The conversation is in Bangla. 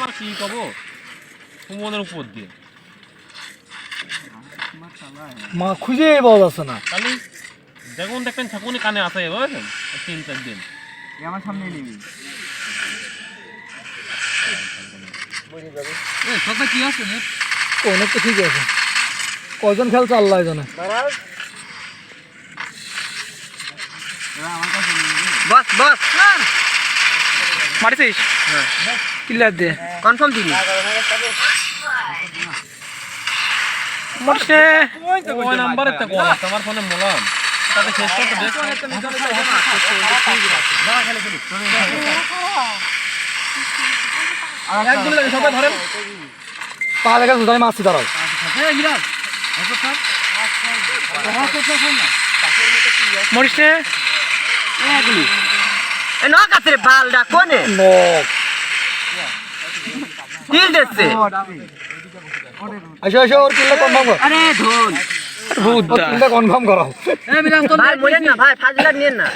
আমার কি কব? কুমনের উপর দিয়ে। মা খুঁজে পাওয়া যাচ্ছে না। তাহলে দেখুন দেখবেন ছাকুনি কানে আসে বুঝলেন তিন চার দিন। আমার সামনে নিবি কি আছে অনেক তো ঠিক আছে। কজন খেলছে আল্লাহ জানে। আমার কাছে নিবি বস বস মারিছিস? কিল্লার দিয়ে কনফার্ম দিবি? মরছে ওই নাম্বারে তো কল আছে আমার ফোনে মোলাম। তাতে শেষ করতে লাগে সবাই ধরেন। পা দেখা যাচ্ছে আমি মারছি দাঁড়াও মরিছে এ ন কাছে বালডা কোনে? নক। হিল দিচ্ছে আসো আসো ওর কিল্লা কনফার্ম কর। আরে ধন ওর কিল্লা কনফার্ম করো ভাই মরেন না ভাই ফাজিলার নিয়েন না।